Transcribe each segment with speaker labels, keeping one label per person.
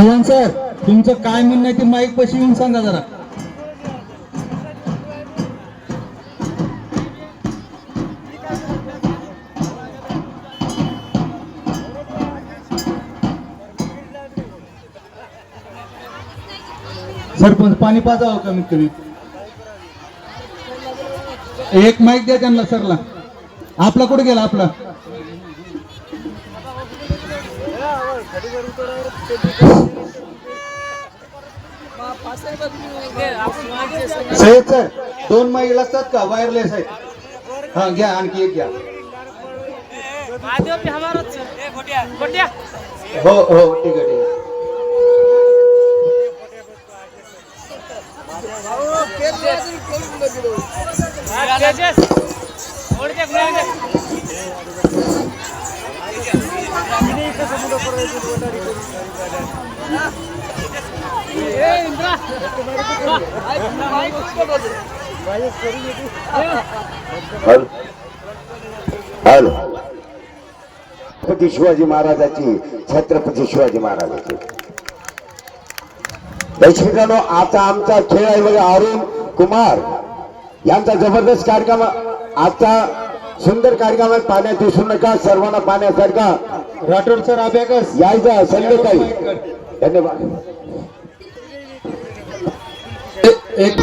Speaker 1: Chavan sir तुमचं काय म्हणणं आहे ते माईक पशी येऊन सांगा जरा. सरपंच पाणी पाजावं कमीत कमी एक माईक द्या त्यांना सरला. आपला कुठे गेला आपला? खालीवर उतरावर सर दोन महिला असतात का? वायरलेस आहेत. हा घ्या आणखी एक घ्या. हो हो ठीक आहे ठीक आहे.
Speaker 2: हॅलो. छत्रपती शिवाजी महाराजाची छत्रपती शिवाजी महाराजाची. दर्शकांनो आता आमचा खेळ आहे बघा अरुण कुमार. यांचा जबरदस्त कार्यक्रम आजचा सुंदर कार्यक्रम पाण्यात दिसू नका सर्वांना पाण्यासारखा.
Speaker 1: राठोड सर अभ्यागस
Speaker 2: जायचा संध्याकाळी धन्यवाद.
Speaker 1: एक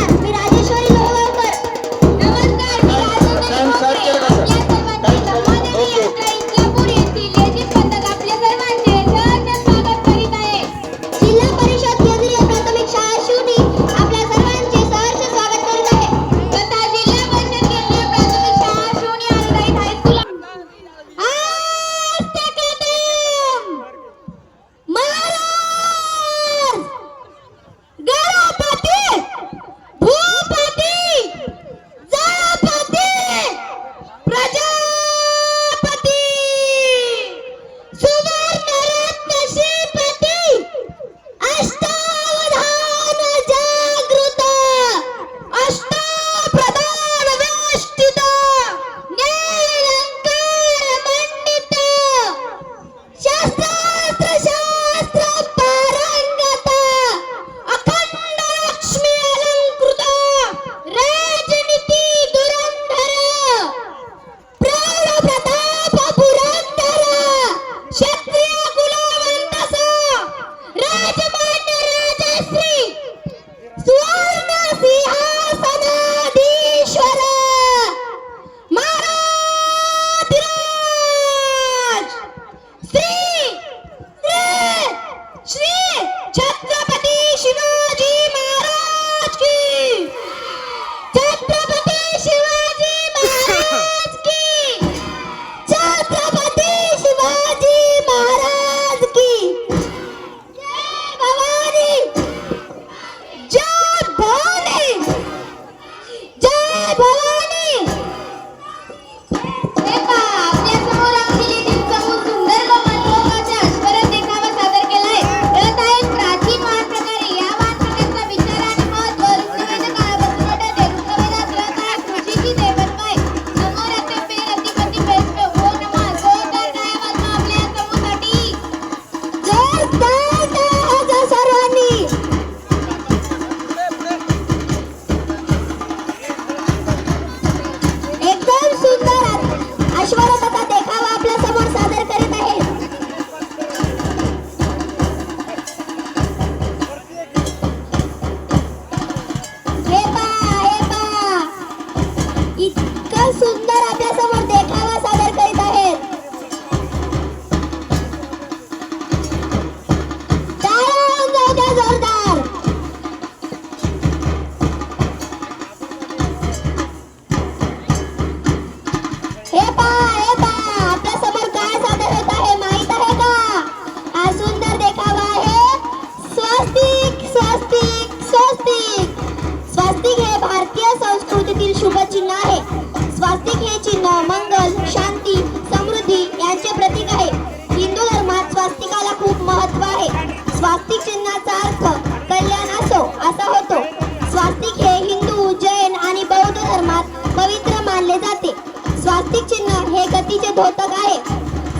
Speaker 3: द्योतक आहे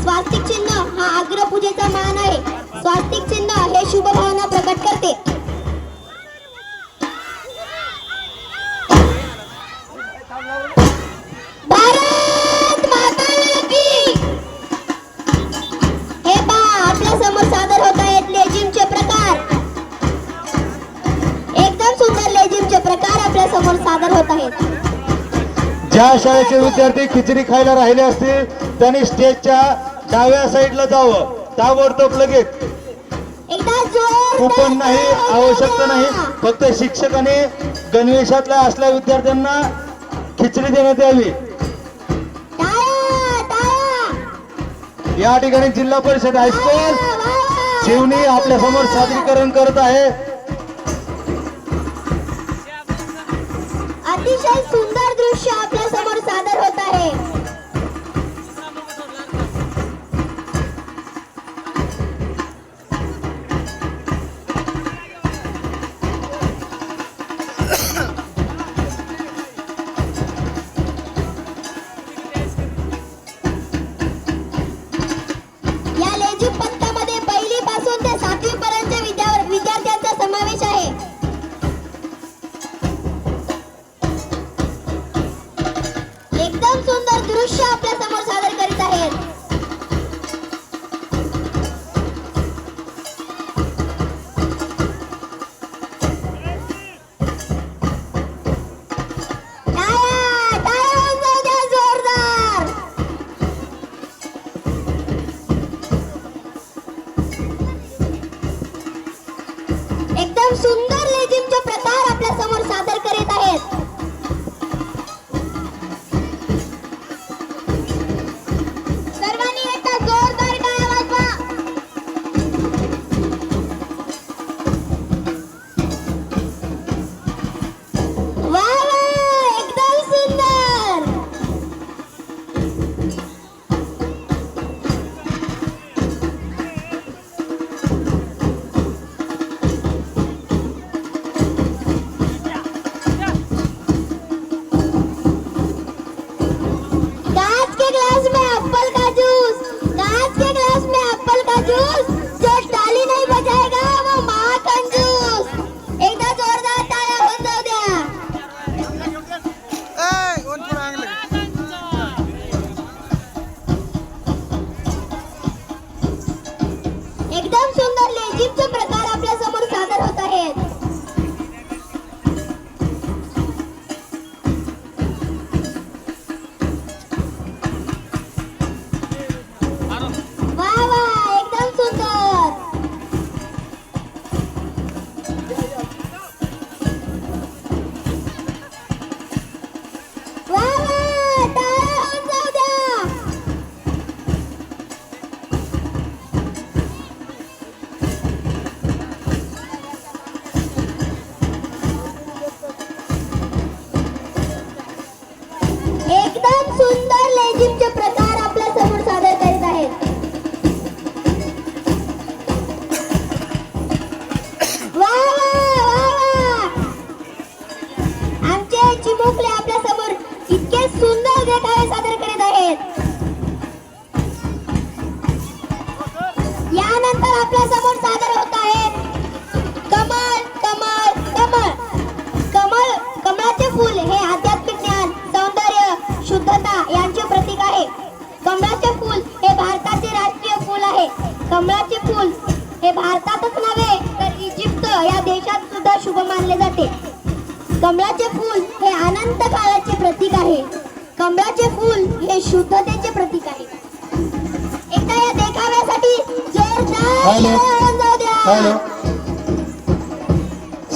Speaker 3: स्वास्तिक चिन्ह हा आग्र पूजेचा मान आहे. स्वास्तिक चिन्ह हे शुभ भावना प्रकट करते. सादर होत आहेत.
Speaker 4: ज्या शाळेचे विद्यार्थी खिचडी खायला राहिले असतील त्यांनी स्टेजच्या डाव्या साईडला जावं. ताबडतोब लगेच. कुपन नाही आवश्यकता नाही. फक्त शिक्षकाने गणवेशातल्या असल्या विद्यार्थ्यांना खिचडी देण्यात यावी. या ठिकाणी जिल्हा परिषद हायस्कूल. शिवनी आपल्यासमोर सादरीकरण करत आहे.
Speaker 1: अतिशय सुंदर दृश्य आपल्यासमोर सादर होत आहे. एकदम सुंदर आहेत. यानंतर आपल्यासमोर सादर होत आहेत कमळ कमळ कमळ. कमळ कमळाचे फूल हे आध्यात्मिक ज्ञान सौंदर्य शुद्धता यांचे प्रतीक आहे. कमळाचे फूल हे भारताचे राष्ट्रीय फूल आहे. कमळाचे फूल हे भारतातच नव्हे तर इजिप्त या देशात सुद्धा शुभ मानले जाते. कमळाचे फूल हे अनंत काळाचे प्रतीक आहे. कमळाचे फूल हे शुद्धतेचे प्रतीक आहे. एकदा या देखाव्यासाठी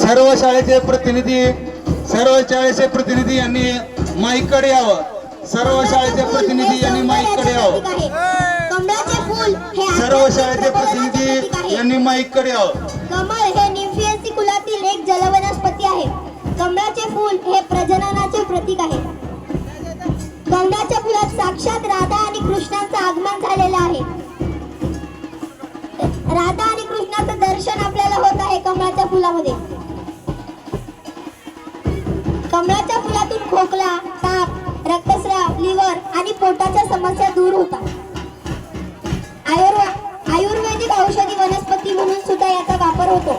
Speaker 4: सर्व शाळेचे प्रतिनिधी सर्व शाळेचे प्रतिनिधी यांनी माईकडे यावं. सर्व शाळेचे प्रतिनिधी यांनी माईकडे यावं.
Speaker 1: हे
Speaker 4: सर्व शाळेचे प्रतिनिधी. यांनी माईकडे यावं.
Speaker 1: कमळ हे निम्फियन्सी कुलातील एक जलवनस्पती आहे. कमळाचे फूल हे प्रजननाचे प्रतीक आहे. साक्षात राधा आणि कृष्णांचं आगमन झालेलं आहे. राधा आणि कृष्णाचं दर्शन आपल्याला होत आहे कमळाच्या फुलामध्ये. कमळाच्या फुलातून खोकला ताप रक्तस्राव लिव्हर आणि पोटाच्या समस्या दूर होतात. आयुर्वे- आयुर्वेदिक औषधी वनस्पती म्हणून सुद्धा याचा वापर होतो.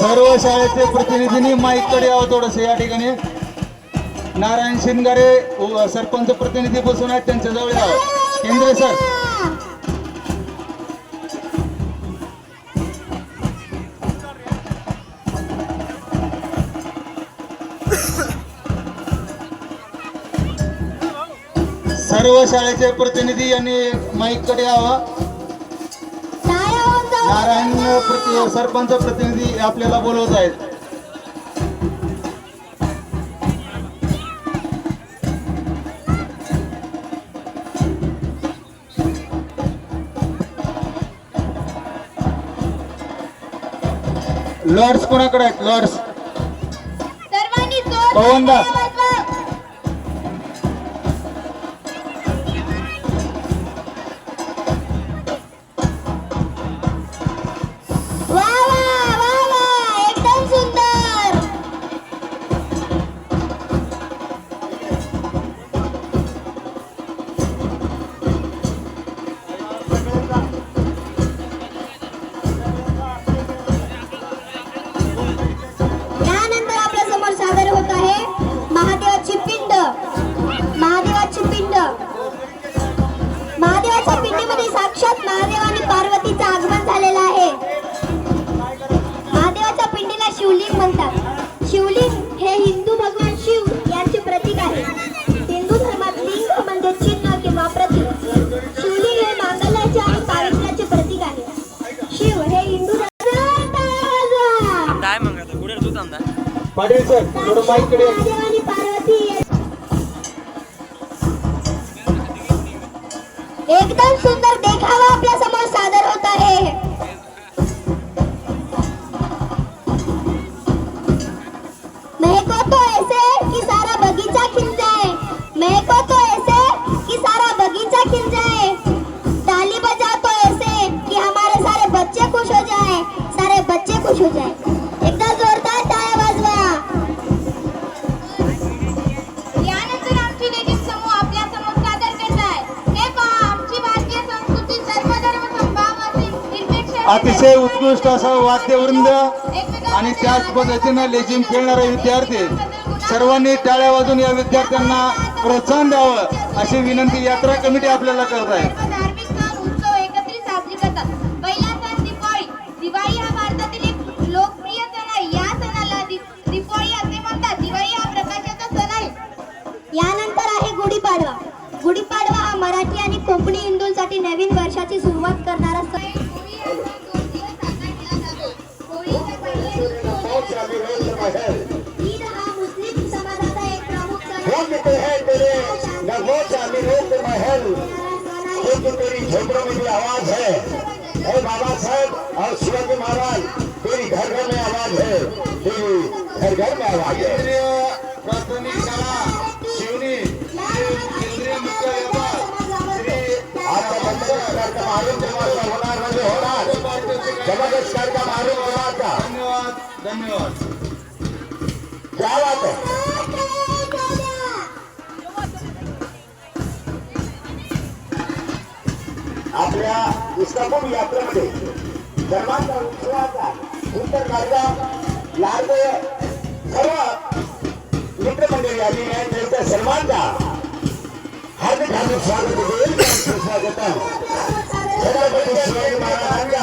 Speaker 4: सर्व शाळेचे प्रतिनिधींनी माईकडे यावं थोडस. या ठिकाणी नारायण शिंदगारे सरपंच प्रतिनिधी बसून आहेत त्यांच्या जवळ आहोत केंद्रे सर. सर्व शाळेचे प्रतिनिधी यांनी माईककडे यावं. नारायण सरपंच प्रतिनिधी आपल्याला बोलवत आहेत. लॉर्ड्स कोणाकडे आहेत? लॉर्ड्स पवनदास.
Speaker 1: शिवलिंग म्हणतात. शिवलिंग हे हिंदू भगवान शिव यांचे प्रतीक आहे. हिंदू धर्मात लिंग म्हणजे चिन्ह किंवा प्रतीक. शिवलिंग हे मांगल्याचे आणि पावित्र्याचे प्रतीक आहे. शिव हे हिंदू
Speaker 5: काय मग आता? पुढे तू
Speaker 4: पाटील सर थोडं अतिशय उत्कृष्ट वाद्यवृंद आणि त्याच पद्धतीनं लेझिम खेळणारे विद्यार्थी सर्वांनी टाळ्या वाजून या विद्यार्थ्यांना प्रोत्साहन द्यावं अशी विनंती यात्रा कमिटी आपल्याला करत आहे.
Speaker 1: यानंतर आहे गुढीपाडवा गुढीपाडवा हा मराठी आणि कोकणी हिंदूंसाठी नवीन वर्षाची सुरुवात
Speaker 2: करतो झोपड़ों में भी आवाज है हे बाबा साहब और शिवाजी महाराज तेरी घर घर में आवाज है तेरी घर घर में आवाज है
Speaker 4: प्राथमिक शाळा शिवनी केंद्रीय मुख्य
Speaker 2: कार्यक्रम होणार म्हणजे होणार.
Speaker 4: धन्यवाद. धन्यवाद
Speaker 2: क्या बात है आपल्या इस्तापूर यात्रेमध्ये धर्माचा उत्सवाचा उत्तर कार्यक्रम लाडके सर्व मित्रमंडळी आली आहे त्यांच्या सर्वांचा हार्दिक हार्दिक स्वागत स्वागत आहे. छत्रपती शिवाजी महाराजांच्या